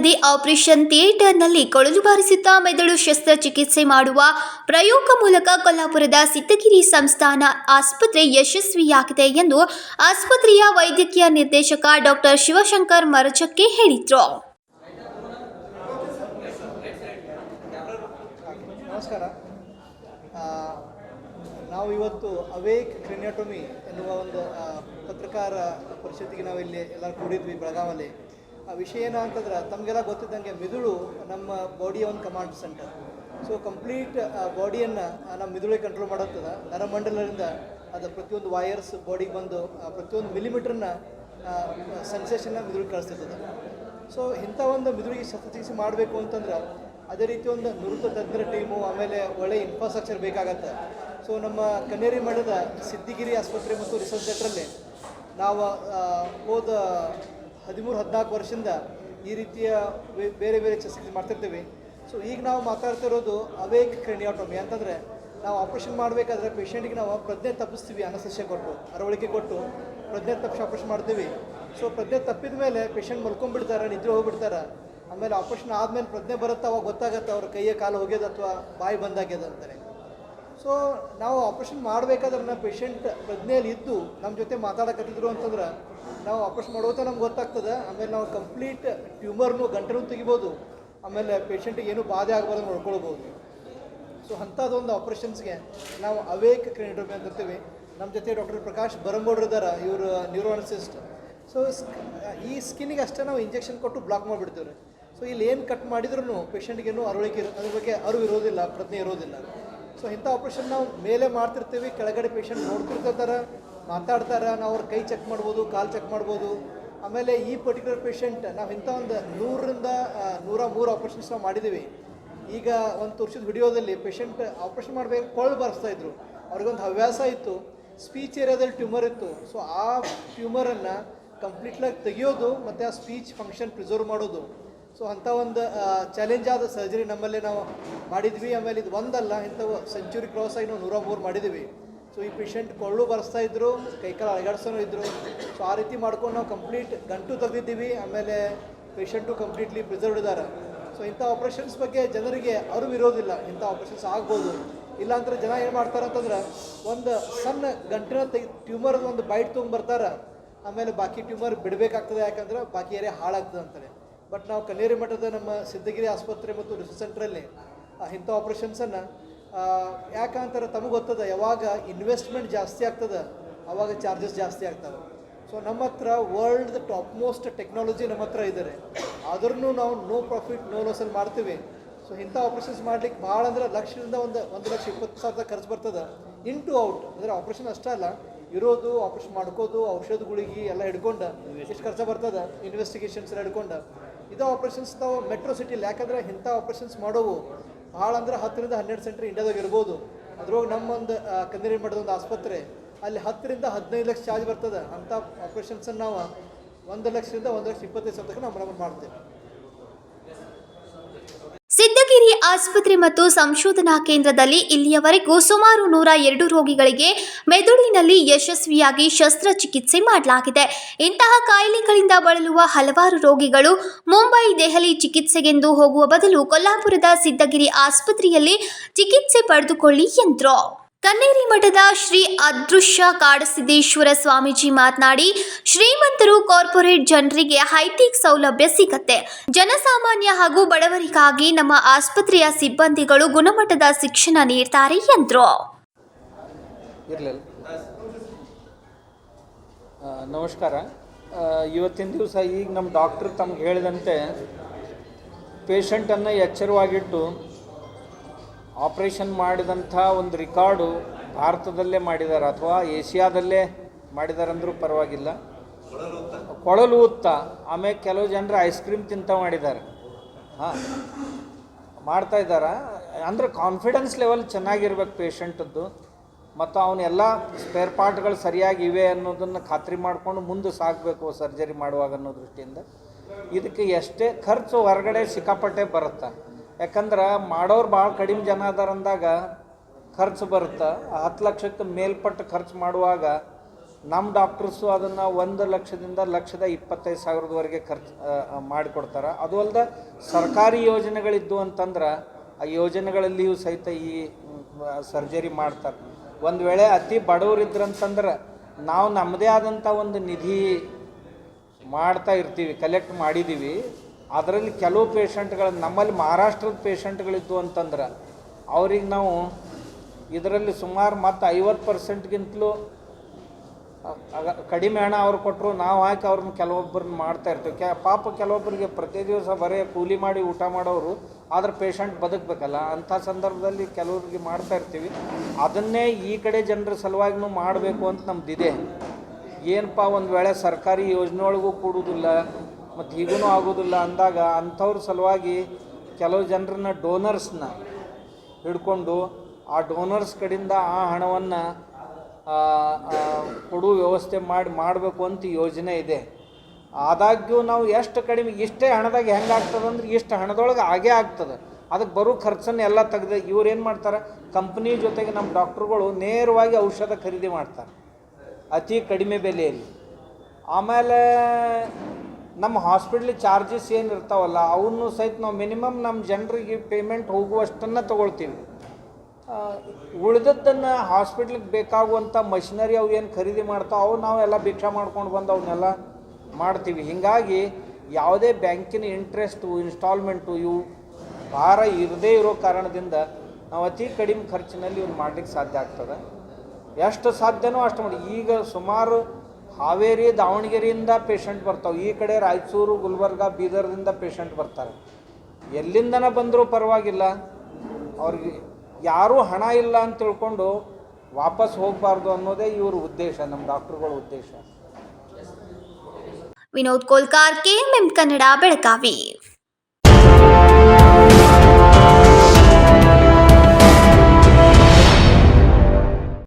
ಅಲ್ಲದೆ ಆಪರೇಷನ್ ಥಿಯೇಟರ್ನಲ್ಲಿ ಕೊಳಲು ಬಾರಿಸುತ್ತಾ ಮೆದುಳು ಶಸ್ತ್ರಚಿಕಿತ್ಸೆ ಮಾಡುವ ಪ್ರಯೋಗ ಮೂಲಕ ಕೊಲ್ಲಾಪುರದ ಸಿದ್ದಗಿರಿ ಸಂಸ್ಥಾನ ಆಸ್ಪತ್ರೆ ಯಶಸ್ವಿಯಾಗಿದೆ ಎಂದು ಆಸ್ಪತ್ರೆಯ ವೈದ್ಯಕೀಯ ನಿರ್ದೇಶಕ ಡಾಕ್ಟರ್ ಶಿವಶಂಕರ್ ಮರಚಕ್ಕೆ ಹೇಳಿದರು. ನಮಸ್ಕಾರ. ನಾವು ಇವತ್ತು ಅವೇಕ್ ಕ್ರಿನಿಯೋಟೊಮಿ ಎನ್ನುವ ಒಂದು ಪತ್ರಕಾರ ಪರಿಷತ್ತಿಗೆ ನಾವು ಇಲ್ಲಿ ಎಲ್ಲರೂ ಕೂಡಿದ್ವಿ ಬೆಳಗಾವಲ್ಲಿ. ವಿಷಯ ಏನು ಅಂತಂದ್ರೆ ತಮಗೆಲ್ಲ ಗೊತ್ತಿದ್ದಂಗೆ ಮಿದುಳು ನಮ್ಮ ಬಾಡಿಯ ಒಂದು ಕಮಾಂಡ್ ಸೆಂಟರ್ ಸೊ ಕಂಪ್ಲೀಟ್ ಬಾಡಿಯನ್ನು ನಮ್ಮ ಮಿದುಳಿಗೆ ಕಂಟ್ರೋಲ್ ಮಾಡುತ್ತದೆ. ನರಮಂಡಲದಿಂದ ಅದು ಪ್ರತಿಯೊಂದು ವೈರ್ಸ್ ಬಾಡಿಗೆ ಬಂದು ಪ್ರತಿಯೊಂದು ಮಿಲಿಮೀಟ್ರನ್ನ ಸೆನ್ಸೇಷನ್ನ ಮಿದುಳಿಗೆ ಕಳಿಸ್ತಿರ್ತದೆ. ಸೊ ಇಂಥ ಒಂದು ಮಿದುಳಿಗೆ ಶಸ್ತ್ರಚಿಕಿತ್ಸೆ ಮಾಡಬೇಕು ಅಂತಂದ್ರೆ ಅದೇ ರೀತಿ ಒಂದು ನುರಿತ ತಜ್ಞರ ಟೀಮು ಆಮೇಲೆ ಒಳ್ಳೆ ಇನ್ಫ್ರಾಸ್ಟ್ರಕ್ಚರ್ ಬೇಕಾಗತ್ತೆ. ಸೊ ನಮ್ಮ ಕನ್ನೇರಿ ಮಠದ ಸಿದ್ದಿಗಿರಿ ಆಸ್ಪತ್ರೆ ಮತ್ತು ರಿಸರ್ಚ್ ಸೆಂಟ್ರಲ್ಲಿ ನಾವು ಹೋದ ಹದಿಮೂರು, ಹದಿನಾಲ್ಕು ವರ್ಷದಿಂದ ಈ ರೀತಿಯ ಬೇರೆ ಬೇರೆ ಚಿಕಿತ್ಸೆ ಮಾಡ್ತಿರ್ತೀವಿ. ಸೊ ಈಗ ನಾವು ಮಾತಾಡ್ತಿರೋದು ಅವೇಕ್ ಕ್ರೆನಿಯಾಟೊಮಿ ಅಂತಂದರೆ ನಾವು ಆಪ್ರೇಷನ್ ಮಾಡಬೇಕಾದ್ರೆ ಪೇಷಂಟಿಗೆ ನಾವು ಪ್ರಜ್ಞೆ ತಪ್ಪಿಸ್ತೀವಿ ಅನಸ್ತಸ್ಯ ಕೊಟ್ಟು, ಅರವಳಿಕೆ ಕೊಟ್ಟು, ಪ್ರಜ್ಞೆ ತಪ್ಪಿಸಿ ಆಪ್ರೇಷನ್ ಮಾಡ್ತೀವಿ. ಸೊ ಪ್ರಜ್ಞೆ ತಪ್ಪಿದ ಮೇಲೆ ಪೇಷಂಟ್ ಮಲ್ಕೊಂಡ್ಬಿಡ್ತಾರೆ, ನಿದ್ರೆ ಹೋಗ್ಬಿಡ್ತಾರೆ. ಆಮೇಲೆ ಆಪ್ರೇಷನ್ ಆದಮೇಲೆ ಪ್ರಜ್ಞೆ ಬರುತ್ತೆ ಅವಾಗ ಗೊತ್ತಾಗತ್ತೆ ಅವ್ರ ಕೈಯ ಕಾಲು ಹೋಗ್ಯದ ಅಥವಾ ಬಾಯಿ ಬಂದಾಗ್ಯದ ಅಂತಾರೆ ಸೊ ನಾವು ಆಪ್ರೇಷನ್ ಮಾಡಬೇಕಾದ್ರೆ ನಾವು ಪೇಷಂಟ್ ಪ್ರಜ್ಞೆಯಲ್ಲಿ ಇದ್ದು ನಮ್ಮ ಜೊತೆ ಮಾತಾಡಕತ್ತಿದ್ರು ಅಂತಂದ್ರೆ, ನಾವು ಆಪ್ರೇಷನ್ ಮಾಡೋತ ನಮ್ಗೆ ಗೊತ್ತಾಗ್ತದೆ. ಆಮೇಲೆ ನಾವು ಕಂಪ್ಲೀಟ್ ಟ್ಯೂಮರ್ನು ಗಂಟಲು ತೆಗಿಬೋದು. ಆಮೇಲೆ ಪೇಷಂಟಿಗೆ ಏನೂ ಬಾಧೆ ಆಗಬಾರ್ದು ನೋಡ್ಕೊಳ್ಬೋದು. ಸೊ ಅಂಥದ್ದೊಂದು ಆಪ್ರೇಷನ್ಸ್ಗೆ ನಾವು ಅವೇಕ್ ಕ್ರಿನಿಟೋಮಿ ಅಂತ ಅಂತೀವಿ. ನಮ್ಮ ಜೊತೆ ಡಾಕ್ಟರ್ ಪ್ರಕಾಶ್ ಬರಂಬೋಡ್ರು ಇದ್ದಾರೆ. ಇವರು ನ್ಯೂರೋನಸಿಸ್ಟ್ ಸೊ ಈ ಸ್ಕಿನ್ನಿಗೆ ಅಷ್ಟೇ ನಾವು ಇಂಜೆಕ್ಷನ್ ಕೊಟ್ಟು ಬ್ಲಾಕ್ ಮಾಡಿಬಿಡ್ತೀವಿ ರೀ ಸೊ ಇಲ್ಲಿ ಏನು ಕಟ್ ಮಾಡಿದ್ರೂ ಪೇಷಂಟ್ಗೇನು ಅರಳಿಕೆ ಅದ್ರ ಬಗ್ಗೆ ಅರಿವು ಇರೋದಿಲ್ಲ, ಪ್ರಜ್ಞೆ ಇರೋದಿಲ್ಲ. ಸೊ ಇಂಥ ಆಪ್ರೇಷನ್ ನಾವು ಮೇಲೆ ಮಾಡ್ತಿರ್ತೀವಿ, ಕೆಳಗಡೆ ಪೇಷಂಟ್ ನೋಡ್ತಿರ್ತಾರೆ, ಮಾತಾಡ್ತಾರೆ, ನಾವು ಅವ್ರ ಕೈ ಚೆಕ್ ಮಾಡ್ಬೋದು, ಕಾಲು ಚೆಕ್ ಮಾಡ್ಬೋದು. ಆಮೇಲೆ ಈ ಪರ್ಟಿಕ್ಯುಲರ್ ಪೇಷಂಟ್ ನಾವು ಇಂಥ ಒಂದು ನೂರರಿಂದ ನೂರ ಮೂರು ಆಪ್ರೇಷನ್ಸ್ ನಾವು ಮಾಡಿದ್ದೀವಿ ಈಗ ಒಂದು ತೋರಿಸಿದ ವಿಡಿಯೋದಲ್ಲಿ ಪೇಷಂಟ್ ಆಪ್ರೇಷನ್ ಮಾಡಬೇಕು, ಕೊಳ್ ಬರ್ಸ್ತಾ ಇದ್ರು. ಅವ್ರಿಗೊಂದು ಹವ್ಯಾಸ ಇತ್ತು ಸ್ಪೀಚ್ ಏರಿಯಾದಲ್ಲಿ ಟ್ಯೂಮರ್ ಇತ್ತು. ಸೊ ಆ ಟ್ಯೂಮರನ್ನು ಕಂಪ್ಲೀಟ್ಲಾಗಿ ತೆಗೆಯೋದು ಮತ್ತು ಆ ಸ್ಪೀಚ್ ಫಂಕ್ಷನ್ ಪ್ರಿಸರ್ವ್ ಮಾಡೋದು. ಸೊ ಅಂಥ ಒಂದು ಚಾಲೆಂಜ್ ಆದ ಸರ್ಜರಿ ನಮ್ಮಲ್ಲೇ ನಾವು ಮಾಡಿದ್ವಿ. ಆಮೇಲೆ ಇದು ಒಂದಲ್ಲ, ಇಂಥವು ಸೆಂಚುರಿ ಕ್ರಾಸ್ ಆಗಿ ನಾವು ನೂರ ಮೂರು ಮಾಡಿದ್ವಿ. ಸೊ ಈ ಪೇಷಂಟ್ ಕೊಳ್ಳು ಬರ್ಸ್ತಾ ಇದ್ರು ಕೈಕಾಲು ಅಳಗಾಡ್ಸೋನು ಇದ್ರು. ಸೊ ಆ ರೀತಿ ಮಾಡ್ಕೊಂಡು ನಾವು ಕಂಪ್ಲೀಟ್ ಗಂಟು ತೆಗೆದಿದ್ದೀವಿ. ಆಮೇಲೆ ಪೇಷಂಟು ಕಂಪ್ಲೀಟ್ಲಿ ಪ್ರಿಸರ್ವ್ಡ್ ಇದ್ದಾರೆ. ಸೊ ಇಂಥ ಆಪ್ರೇಷನ್ಸ್ ಬಗ್ಗೆ ಜನರಿಗೆ ಅರಿವು ಇರೋದಿಲ್ಲ. ಇಂಥ ಆಪ್ರೇಷನ್ಸ್ ಆಗ್ಬೋದು. ಇಲ್ಲಾಂದ್ರೆ ಜನ ಏನು ಮಾಡ್ತಾರೆ ಅಂತಂದ್ರೆ, ಒಂದು ಸಣ್ಣ ಗಂಟಿನ ತೆಗಿ ಟ್ಯೂಮರ್ ಒಂದು ಬೈಟ್ ತೊಗೊಂಬರ್ತಾರೆ ಆಮೇಲೆ ಬಾಕಿ ಟ್ಯೂಮರ್ ಬಿಡಬೇಕಾಗ್ತದೆ. ಯಾಕಂದ್ರೆ ಬಾಕಿ ಏರಿಯಾ ಹಾಳಾಗ್ತದೆ ಅಂತಾರೆ. ಬಟ್ ನಾವು ಕಲ್ಲೇರಿ ಮಠದ ನಮ್ಮ ಸಿದ್ಧಗಿರಿ ಆಸ್ಪತ್ರೆ ಮತ್ತು ರಿಸರ್ಚ್ ಸೆಂಟ್ರಲ್ಲಿ ಆ, ಇಂಥ ಆಪ್ರೇಷನ್ಸನ್ನು ಯಾಕಂತಾರೆ ತಮಗೆ ಗೊತ್ತದ ಯಾವಾಗ ಇನ್ವೆಸ್ಟ್ಮೆಂಟ್ ಜಾಸ್ತಿ ಆಗ್ತದೆ ಅವಾಗ ಚಾರ್ಜಸ್ ಜಾಸ್ತಿ ಆಗ್ತವೆ. ಸೊ ನಮ್ಮ ಹತ್ರ ವರ್ಲ್ಡ್ ಟಾಪ್ ಮೋಸ್ಟ್ ಟೆಕ್ನಾಲಜಿ ನಮ್ಮ ಹತ್ರ ಇದ್ದಾರೆ ಆದ್ರೂ ನಾವು ನೋ ಪ್ರಾಫಿಟ್ ನೋ ಲಾಸಲ್ಲಿ ಮಾಡ್ತೀವಿ. ಸೊ ಇಂಥ ಆಪ್ರೇಷನ್ಸ್ ಮಾಡ್ಲಿಕ್ಕೆ ಭಾಳ ಅಂದ್ರೆ ಲಕ್ಷದಿಂದ ಒಂದು ಒಂದು ಲಕ್ಷ ಇಪ್ಪತ್ತು ಸಾವಿರದ ಖರ್ಚು ಬರ್ತದೆ. ಇನ್ ಟು ಔಟ್ ಅಂದರೆ ಆಪ್ರೇಷನ್ ಅಷ್ಟೇ ಅಲ್ಲ ಇರೋದು ಆಪ್ರೇಷನ್ ಮಾಡ್ಕೋದು ಔಷಧಗಳಿಗೆ ಎಲ್ಲ ಹಿಡ್ಕೊಂಡು ಎಷ್ಟು ಖರ್ಚು ಬರ್ತದೆ? ಇನ್ವೆಸ್ಟಿಗೇಷನ್ಸ್ ಎಲ್ಲ ಹಿಡ್ಕೊಂಡು. ಇದು ಆಪ್ರೇಷನ್ಸ್ ನಾವು ಮೆಟ್ರೋ ಸಿಟಿಲಿ ಯಾಕಂದ್ರೆ ಇಂಥ ಆಪ್ರೇಷನ್ಸ್ ಮಾಡೋವು ಭಾಳ ಅಂದ್ರೆ ಹತ್ತರಿಂದ ಹನ್ನೆರಡು ಸೆಂಟ್ರ್ ಇಂಡಿಯಾದಾಗ ಇರ್ಬೋದು. ಅದ್ರೊಳಗೆ ನಮ್ಮೊಂದು ಕಂದಿರಿ ಮಠದ ಒಂದು ಆಸ್ಪತ್ರೆ, ಅಲ್ಲಿ ಹತ್ತರಿಂದ ಹದಿನೈದು ಲಕ್ಷ ಚಾರ್ಜ್ ಬರ್ತದೆ. ಅಂಥ ಆಪ್ರೇಷನ್ಸನ್ನು ನಾವು ಒಂದು ಲಕ್ಷದಿಂದ ಒಂದು ಲಕ್ಷ ಇಪ್ಪತ್ತೈದು ಸಾವಿರ ತನಕ ನಾವು ಮಾಡ್ತೇವೆ. ಸಿದ್ದಗಿರಿ ಆಸ್ಪತ್ರೆ ಮತ್ತು ಸಂಶೋಧನಾ ಕೇಂದ್ರದಲ್ಲಿ ಇಲ್ಲಿಯವರೆಗೂ ಸುಮಾರು ನೂರ ಎರಡು ರೋಗಿಗಳಿಗೆ ಮೆದುಳಿನಲ್ಲಿ ಯಶಸ್ವಿಯಾಗಿ ಶಸ್ತ್ರಚಿಕಿತ್ಸೆ ಮಾಡಲಾಗಿದೆ. ಇಂತಹ ಕಾಯಿಲೆಗಳಿಂದ ಬಳಲುವ ಹಲವಾರು ರೋಗಿಗಳು ಮುಂಬೈ, ದೆಹಲಿ ಚಿಕಿತ್ಸೆಗೆಂದು ಹೋಗುವ ಬದಲು ಕೊಲ್ಲಾಪುರದ ಸಿದ್ದಗಿರಿ ಆಸ್ಪತ್ರೆಯಲ್ಲಿ ಚಿಕಿತ್ಸೆ ಪಡೆದುಕೊಳ್ಳಿ ಎಂದರು. ಕನ್ನೇರಿ ಮಠದ ಶ್ರೀ ಅದೃಶ್ಯ ಕಾಡಸಿದ್ದೇಶ್ವರ ಸ್ವಾಮೀಜಿ ಮಾತನಾಡಿ, ಶ್ರೀಮಂತರು ಕಾರ್ಪೊರೇಟ್ ಜನರಿಗೆ ಹೈಟೆಕ್ ಸೌಲಭ್ಯ ಸಿಗತ್ತೆ. ಜನಸಾಮಾನ್ಯ ಹಾಗೂ ಬಡವರಿಗಾಗಿ ನಮ್ಮ ಆಸ್ಪತ್ರೆಯ ಸಿಬ್ಬಂದಿಗಳು ಗುಣಮಟ್ಟದ ಶಿಕ್ಷಣ ನೀಡ್ತಾರೆ ಎಂದರು. ನಮಸ್ಕಾರ. ಇವತ್ತಿನ ದಿವಸ ಈಗ ನಮ್ಮ ಡಾಕ್ಟರ್ ತಮ್ಗೆ ಹೇಳಿದಂತೆ ಪೇಷಂಟನ್ನು ಎಚ್ಚರವಾಗಿಟ್ಟು ಆಪ್ರೇಷನ್ ಮಾಡಿದಂಥ ಒಂದು ರಿಕಾರ್ಡು ಭಾರತದಲ್ಲೇ ಮಾಡಿದ್ದಾರೆ ಅಥವಾ ಏಷ್ಯಾದಲ್ಲೇ ಮಾಡಿದಾರಂದ್ರೂ ಪರವಾಗಿಲ್ಲ. ಕೊಳಲು ಉತ್ತ. ಆಮೇಲೆ ಕೆಲವು ಜನರು ಐಸ್ ಕ್ರೀಮ್ ತಿಂತ ಮಾಡಿದ್ದಾರೆ. ಹಾಂ, ಮಾಡ್ತಾ ಇದ್ದಾರೆ? ಅಂದರೆ ಕಾನ್ಫಿಡೆನ್ಸ್ ಲೆವೆಲ್ ಚೆನ್ನಾಗಿರ್ಬೇಕು ಪೇಷಂಟದ್ದು ಮತ್ತು ಅವನ್ನೆಲ್ಲ ಸ್ಪೇರ್ ಪಾರ್ಟ್ಗಳು ಸರಿಯಾಗಿ ಇವೆ ಅನ್ನೋದನ್ನು ಖಾತ್ರಿ ಮಾಡಿಕೊಂಡು ಮುಂದೆ ಸಾಗಬೇಕು ಸರ್ಜರಿ ಮಾಡುವಾಗ ಅನ್ನೋ ದೃಷ್ಟಿಯಿಂದ. ಇದಕ್ಕೆ ಎಷ್ಟೇ ಖರ್ಚು ಹೊರಗಡೆ ಸಿಕ್ಕಾಪಟ್ಟೆ ಬರುತ್ತೆ? ಯಾಕಂದ್ರೆ ಮಾಡೋರು ಭಾಳ ಕಡಿಮೆ ಜನ ಅದಾರ ಅಂದಾಗ ಖರ್ಚು ಬರುತ್ತೆ. ಹತ್ತು ಲಕ್ಷಕ್ಕೆ ಮೇಲ್ಪಟ್ಟು ಖರ್ಚು ಮಾಡುವಾಗ ನಮ್ಮ ಡಾಕ್ಟರ್ಸು ಅದನ್ನು ಒಂದು ಲಕ್ಷದಿಂದ ಲಕ್ಷದ ಇಪ್ಪತ್ತೈದು ಸಾವಿರದವರೆಗೆ ಖರ್ಚು ಮಾಡಿಕೊಡ್ತಾರೆ ಅದು ಅಲ್ಲದೆ ಸರ್ಕಾರಿ ಯೋಜನೆಗಳಿದ್ದು ಅಂತಂದ್ರೆ ಆ ಯೋಜನೆಗಳಲ್ಲಿಯೂ ಸಹಿತ ಈ ಸರ್ಜರಿ ಮಾಡ್ತಾರೆ. ಒಂದು ವೇಳೆ ಅತಿ ಬಡವರಿದ್ರಂತಂದ್ರೆ ನಾವು ನಮ್ಮದೇ ಆದಂಥ ಒಂದು ನಿಧಿ ಮಾಡ್ತಾ ಇರ್ತೀವಿ, ಕಲೆಕ್ಟ್ ಮಾಡಿದ್ದೀವಿ ಅದರಲ್ಲಿ ಕೆಲವು ಪೇಷಂಟ್ಗಳು, ನಮ್ಮಲ್ಲಿ ಮಹಾರಾಷ್ಟ್ರದ ಪೇಷಂಟ್ಗಳಿದ್ದು ಅಂತಂದ್ರೆ, ಅವ್ರಿಗೆ ನಾವು ಇದರಲ್ಲಿ ಸುಮಾರು ಮತ್ತು ಐವತ್ತು ಪರ್ಸೆಂಟ್ಗಿಂತಲೂ ಕಡಿಮೆ ಹಣ ಅವ್ರು ಕೊಟ್ಟರು ನಾವು ಹಾಕಿ ಅವ್ರನ್ನ ಕೆಲವೊಬ್ಬರನ್ನ ಮಾಡ್ತಾ ಇರ್ತೀವಿ. ಕೆ, ಪಾಪ ಕೆಲವೊಬ್ಬರಿಗೆ ಪ್ರತಿ ದಿವಸ ಬರೀ ಕೂಲಿ ಮಾಡಿ ಊಟ ಮಾಡೋರು, ಆದರೆ ಪೇಷಂಟ್ ಬದುಕಬೇಕಲ್ಲ? ಅಂಥ ಸಂದರ್ಭದಲ್ಲಿ ಕೆಲವ್ರಿಗೆ ಮಾಡ್ತಾ ಇರ್ತೀವಿ. ಅದನ್ನೇ ಈ ಕಡೆ ಜನರ ಸಲುವಾಗಿನೂ ಮಾಡಬೇಕು ಅಂತ ನಮ್ದಿದೆ. ಏನಪ್ಪ, ಒಂದು ವೇಳೆ ಸರ್ಕಾರಿ ಯೋಜನೆ ಒಳಗೂ ಕೂಡುವುದಿಲ್ಲ ಮತ್ತು ಹೀಗೂ ಆಗೋದಿಲ್ಲ ಅಂದಾಗ ಅಂಥವ್ರ ಸಲುವಾಗಿ ಕೆಲವು ಜನರನ್ನ ಡೋನರ್ಸ್ನ ಹಿಡ್ಕೊಂಡು ಆ ಡೋನರ್ಸ್ ಕಡೆಯಿಂದ ಆ ಹಣವನ್ನು ಕೊಡುವ ವ್ಯವಸ್ಥೆ ಮಾಡಿ ಮಾಡಬೇಕು ಅಂತ ಯೋಜನೆ ಇದೆ. ಆದಾಗ್ಯೂ ನಾವು ಎಷ್ಟು ಕಡಿಮೆ, ಇಷ್ಟೇ ಹಣದಾಗ ಹೆಂಗೆ ಆಗ್ತದೆ ಅಂದ್ರೆ ಇಷ್ಟು ಹಣದೊಳಗೆ ಆಗೇ ಆಗ್ತದೆ. ಅದಕ್ಕೆ ಬರೋ ಖರ್ಚನ್ನು ಎಲ್ಲ ತೆಗೆದು ಇವ್ರು ಏನು ಮಾಡ್ತಾರೆ? ಕಂಪ್ನಿ ಜೊತೆಗೆ ನಮ್ಮ ಡಾಕ್ಟ್ರುಗಳು ನೇರವಾಗಿ ಔಷಧ ಖರೀದಿ ಮಾಡ್ತಾರೆ, ಅತಿ ಕಡಿಮೆ ಬೆಲೆಯಲ್ಲಿ. ಆಮೇಲೆ ನಮ್ಮ ಹಾಸ್ಪಿಟ್ಲ್ ಚಾರ್ಜಸ್ ಏನು ಇರ್ತಾವಲ್ಲ ಅವನ್ನು ಸಹಿತ ನಾವು ಮಿನಿಮಮ್ ನಮ್ಮ ಜನರಿಗೆ ಪೇಮೆಂಟ್ ಹೋಗುವಷ್ಟನ್ನು ತಗೊಳ್ತೀವಿ. ಉಳಿದದ್ದನ್ನು ಹಾಸ್ಪಿಟ್ಲಿಗೆ ಬೇಕಾಗುವಂಥ ಮಷಿನರಿ ಅವು ಏನು ಖರೀದಿ ಮಾಡ್ತಾವೆ, ಅವು ನಾವು ಎಲ್ಲ ಭಿಕ್ಷಾ ಮಾಡ್ಕೊಂಡು ಬಂದು ಅವನ್ನೆಲ್ಲ ಮಾಡ್ತೀವಿ. ಹೀಗಾಗಿ ಯಾವುದೇ ಬ್ಯಾಂಕಿನ ಇಂಟ್ರೆಸ್ಟು ಇನ್ಸ್ಟಾಲ್ಮೆಂಟು ಇವು ಭಾರ ಇರದೇ ಇರೋ ಕಾರಣದಿಂದ ನಾವು ಅತಿ ಕಡಿಮೆ ಖರ್ಚಿನಲ್ಲಿ ಇವ್ನು ಮಾಡ್ಲಿಕ್ಕೆ ಸಾಧ್ಯ ಆಗ್ತದೆ. ಎಷ್ಟು ಸಾಧ್ಯನೋ ಅಷ್ಟು ಮಾಡಿ. ಈಗ ಸುಮಾರು ಹಾವೇರಿ, ದಾವಣಗೆರೆಯಿಂದ ಪೇಷಂಟ್ ಬರ್ತಾವೆ. ಈ ಕಡೆ ರಾಯಚೂರು, ಗುಲ್ಬರ್ಗ, ಬೀದರ್ದಿಂದ ಪೇಷಂಟ್ ಬರ್ತಾರೆ. ಎಲ್ಲಿಂದನ ಬಂದರೂ ಪರವಾಗಿಲ್ಲ. ಅವ್ರಿಗೆ ಯಾರೂ ಹಣ ಇಲ್ಲ ಅಂತ ತಿಳ್ಕೊಂಡು ವಾಪಸ್ ಹೋಗಬಾರ್ದು ಅನ್ನೋದೇ ಇವ್ರ ಉದ್ದೇಶ ನಮ್ಮ ಡಾಕ್ಟ್ರುಗಳ ಉದ್ದೇಶ. ವಿನೋದ್ ಕೋಲ್ಕಾರ್ ಕೆಎಂಎಂ ಕನ್ನಡ, ಬೆಳಗಾವಿ.